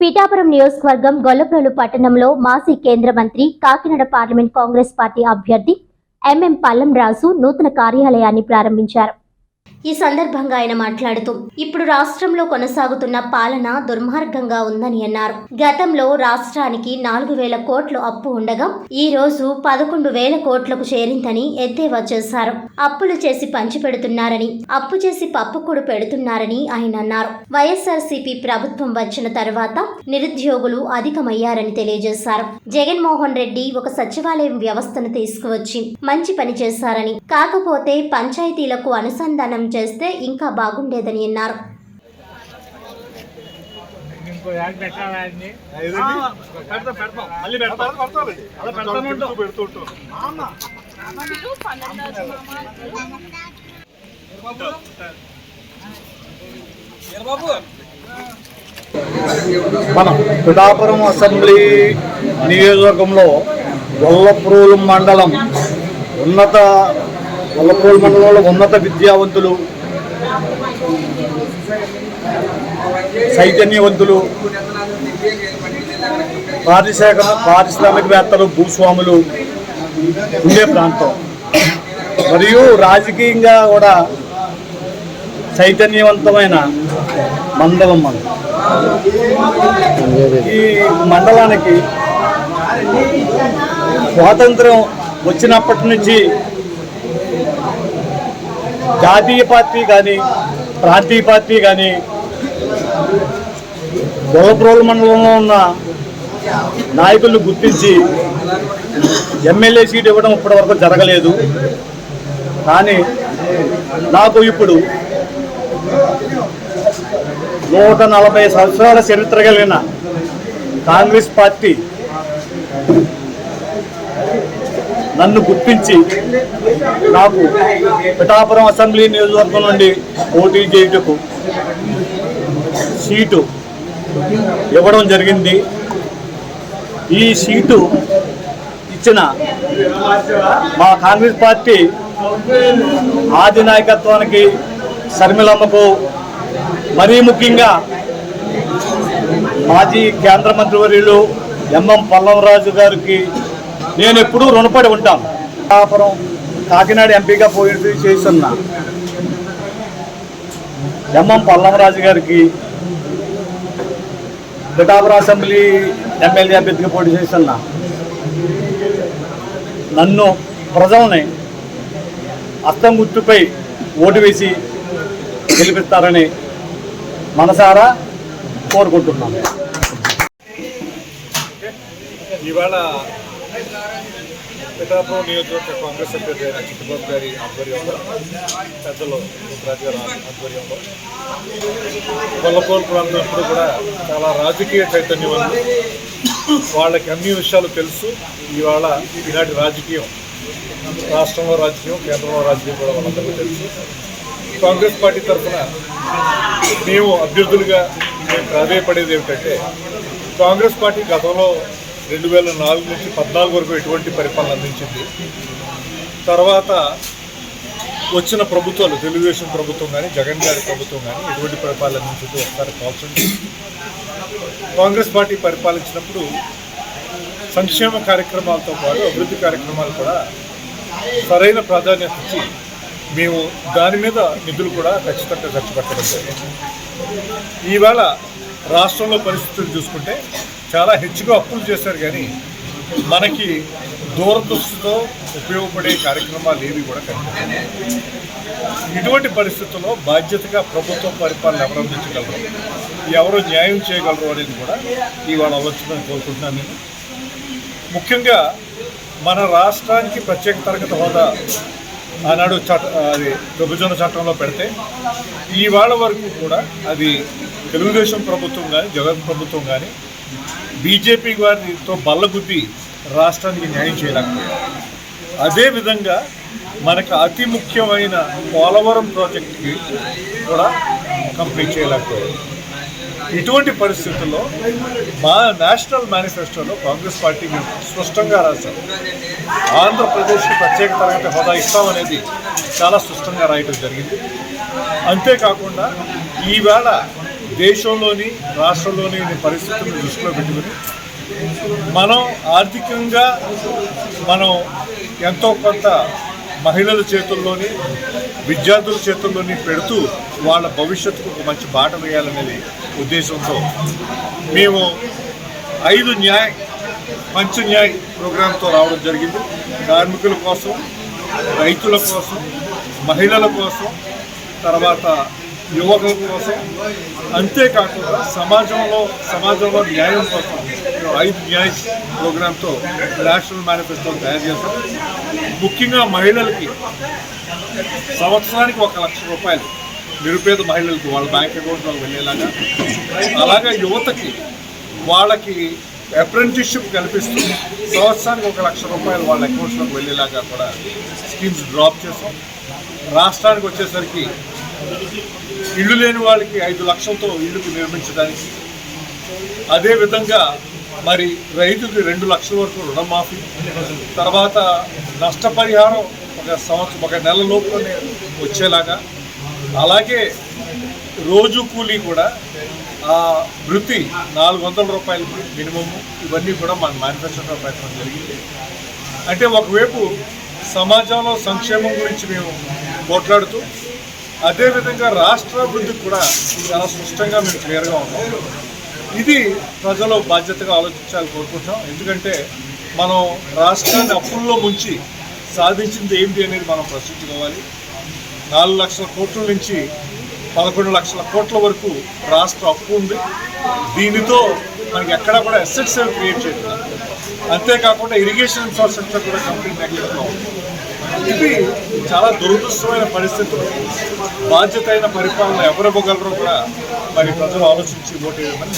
పిఠాపురం నియోజకవర్గం గొల్లప్రోలు పట్టణంలో మాజీ కేంద్ర మంత్రి కాకినాడ పార్లమెంట్ కాంగ్రెస్ పార్టీ అభ్యర్థి ఎంఎం పల్లం రాజు నూతన కార్యాలయాన్ని ప్రారంభించారు. ఈ సందర్భంగా ఆయన మాట్లాడుతూ ఇప్పుడు రాష్ట్రంలో కొనసాగుతున్న పాలన దుర్మార్గంగా ఉందని అన్నారు. గతంలో రాష్ట్రానికి నాలుగు వేల కోట్లు అప్పు ఉండగా ఈ రోజు పదకొండు వేల కోట్లకు చేరిందని ఎద్దేవా చేశారు. అప్పులు చేసి పంచిపెడుతున్నారని అప్పు చేసి పప్పుకుడు పెడుతున్నారని ఆయన అన్నారు. వైఎస్ఆర్సీపీ ప్రభుత్వం వచ్చిన తర్వాత నిరుద్యోగులు అధికమయ్యారని తెలియజేశారు. జగన్మోహన్ రెడ్డి ఒక సచివాలయం వ్యవస్థను తీసుకువచ్చి మంచి పని చేశారని కాకపోతే పంచాయతీలకు అనుసంధానం చేస్తే ఇంకా బాగుండేదని అన్నారు. మనం పిఠాపురం అసెంబ్లీ నియోజకవర్గంలో గొల్లప్రోలు మండలం ఉన్నత గొల్లప్రోలు మండలంలో ఉన్నత విద్యావంతులు చైతన్యవంతులు పారిశ్రామిక పారిశ్రామికవేత్తలు భూస్వాములు ఉండే ప్రాంతం. మరియు రాజకీయంగా కూడా చైతన్యవంతమైన మండలం మనం ఈ మండలానికి స్వాతంత్రం వచ్చినప్పటి నుంచి జాతీయ పార్టీ కానీ ప్రాంతీయ పార్టీ కానీ గొల్లప్రోలు మండలంలో ఉన్న నాయకులను గుర్తించి ఎమ్మెల్యే సీట్ ఇవ్వడం ఇప్పటివరకు జరగలేదు. కానీ నాకు ఇప్పుడు నూట నలభై సంవత్సరాల చరిత్ర కలిగిన కాంగ్రెస్ పార్టీ నన్ను గుర్తించి నాకు పిఠాపురం అసెంబ్లీ నియోజకవర్గం నుండి పోటీ చేయుటకు సీటు ఇవ్వడం జరిగింది. ఈ సీటు ఇచ్చిన మా కాంగ్రెస్ పార్టీ ఆది నాయకత్వానికి శర్మిలమ్మకు మరీ ముఖ్యంగా మాజీ కేంద్ర మంత్రివర్యులు ఎంఎం పల్లవరాజు గారికి నేను ఎప్పుడూ రుణపడి ఉంటాను. పిఠాపురం కాకినాడ ఎంపీగా పోటీ చేస్తున్న ఎంఎం పల్లవరాజు గారికి పిఠాపురం అసెంబ్లీ ఎమ్మెల్యే అభ్యర్థిగా పోటీ చేస్తున్న నన్ను ప్రజల్ని అస్తం గుర్తుపై ఓటు వేసి గెలిపిస్తారని మనసారా కోరుకుంటున్నాను. ఇవాళ పిఠాపురం నియోజకవర్గ కాంగ్రెస్ అభ్యర్థి అయిన చిట్టుబాబు గారి ఆధ్వర్యంలో పెద్దలు రాజు గారి ఆధ్వర్యంలో. కొల్లపోలు ప్రాంతం ఎప్పుడు కూడా చాలా రాజకీయ చైతన్యం ఉంది. వాళ్ళకి అన్ని విషయాలు తెలుసు. ఇవాళ ఈనాటి రాజకీయం రాష్ట్రంలో రాజకీయం కేంద్రంలో రాజకీయం కూడా వాళ్ళందరికీ తెలుసు. కాంగ్రెస్ పార్టీ తరఫున మేము అభ్యర్థులుగా మేము ప్రాధాయపడేది ఏమిటంటే కాంగ్రెస్ పార్టీ గతంలో రెండు వేల నాలుగు నుంచి పద్నాలుగు వరకు ఎటువంటి పరిపాలన అందించింది. తర్వాత వచ్చిన ప్రభుత్వాలు తెలుగుదేశం ప్రభుత్వం కానీ జగన్ గారి ప్రభుత్వం కానీ ఎటువంటి పరిపాలన అందించింది ఒకసారి కాల్చండి కాంగ్రెస్ పార్టీ పరిపాలించినప్పుడు సంక్షేమ కార్యక్రమాలతో పాటు అభివృద్ధి కార్యక్రమాలు కూడా సరైన ప్రాధాన్యత ఇచ్చి మేము దాని మీద నిధులు కూడా ఖచ్చితంగా ఖర్చు పెట్టడం జరిగింది. ఈవేళ రాష్ట్రంలో పరిస్థితులు చూసుకుంటే చాలా హెచ్చుగా అప్పులు చేశారు కానీ మనకి దూరదృష్టితో ఉపయోగపడే కార్యక్రమాలు ఏవి కూడా కనిపించాయి ఇటువంటి పరిస్థితుల్లో బాధ్యతగా ప్రభుత్వం పరిపాలన ఎవరు అందించగలరు ఎవరు న్యాయం చేయగలరు అనేది కూడా ఇవాళ అవ్వచ్చునని కోరుకుంటున్నాను నేను. ముఖ్యంగా మన రాష్ట్రానికి ప్రత్యేక తరగతి హోదా ఆనాడు చట్ట అది విభజన చట్టంలో పెడితే ఈవాళ వరకు కూడా అది తెలుగుదేశం ప్రభుత్వం కానీ జగన్ ప్రభుత్వం కానీ బీజేపీ వారితో బల్లగుద్ది రాష్ట్రానికి న్యాయం చేయలేకపోయారు. అదేవిధంగా మనకు అతి ముఖ్యమైన పోలవరం ప్రాజెక్టుకి కూడా కంప్లీట్ చేయలేకపోయారు. ఇటువంటి పరిస్థితుల్లో మా నేషనల్ మేనిఫెస్టోలో కాంగ్రెస్ పార్టీ మేము స్పష్టంగా రాశాం ఆంధ్రప్రదేశ్కి ప్రత్యేక తరగతి హోదా ఇస్తామనేది చాలా స్పష్టంగా రాయటం జరిగింది. అంతేకాకుండా ఈవేళ దేశంలోని రాష్ట్రంలోని పరిస్థితులను దృష్టిలో పెట్టుకుని మనం ఆర్థికంగా మనం ఎంతో కొంత మహిళల చేతుల్లోని విద్యార్థుల చేతుల్లోని పెడుతూ వాళ్ళ భవిష్యత్తుకు ఒక మంచి బాట వేయాలనేది ఉద్దేశంతో మేము ఐదు న్యాయ్ మంచి న్యాయ్ ప్రోగ్రాంతో రావడం జరిగింది. కార్మికుల కోసం రైతుల కోసం మహిళల కోసం తర్వాత యువకుల కోసం అంతేకాకుండా సమాజంలో సమాజంలో న్యాయం కోసం ఐదు న్యాయ ప్రోగ్రాంతో నేషనల్ మేనిఫెస్టో తయారు చేస్తాం ముఖ్యంగా మహిళలకి సంవత్సరానికి ఒక లక్ష రూపాయలు నిరుపేద మహిళలకు వాళ్ళ బ్యాంక్ అకౌంట్లోకి వెళ్ళేలాగా. అలాగే యువతకి వాళ్ళకి అప్రెంటిస్షిప్ కల్పిస్తూ సంవత్సరానికి ఒక లక్ష రూపాయలు వాళ్ళ అకౌంట్స్లోకి వెళ్ళేలాగా కూడా స్కీమ్స్ డ్రాప్ చేసాం రాష్ట్రానికి వచ్చేసరికి ఇల్లు లేని వాళ్ళకి ఐదు లక్షలతో ఇల్లుకు నిర్మించడానికి. అదేవిధంగా మరి రైతుకి రెండు లక్షల వరకు రుణమాఫీ. తర్వాత నష్టపరిహారం ఒక సంవత్సరం ఒక నెల లోపులోనే వచ్చేలాగా. అలాగే రోజు కూలీ కూడా ఆ వృత్తి నాలుగు వందల రూపాయలు మినిమము ఇవన్నీ కూడా మన మేనిఫెస్టోలో ప్రయత్నం జరిగింది. అంటే ఒకవైపు సమాజంలో సంక్షేమం గురించి మేము పోట్లాడుతూ అదేవిధంగా రాష్ట్ర అభివృద్ధి కూడా చాలా స్పష్టంగా మేము క్లియర్గా ఉన్నాం. ఇది ప్రజలు బాధ్యతగా ఆలోచించాలని కోరుకుంటున్నాం. ఎందుకంటే మనం రాష్ట్రాన్ని అప్పుల్లో ముంచి సాధించింది ఏంటి అనేది మనం ప్రశ్నించుకోవాలి. నాలుగు లక్షల కోట్ల నుంచి పదకొండు లక్షల కోట్ల వరకు రాష్ట్ర అప్పు ఉంది. దీనితో మనకి ఎక్కడా కూడా అసెట్స్ క్రియేట్ చేయలేదు. అంతేకాకుండా ఇరిగేషన్ ఇన్ఫ్రాస్ట్రక్చర్ కూడా కంప్లీట్ నెగ్లెక్ట్లో ఉంది. ఇది చాలా దురదృష్టమైన పరిస్థితులు బాధ్యత అయిన పరిపాలన ఎవరివ్వగలరో కూడా మరి ప్రజలు ఆలోచించి ఓటు వేయమని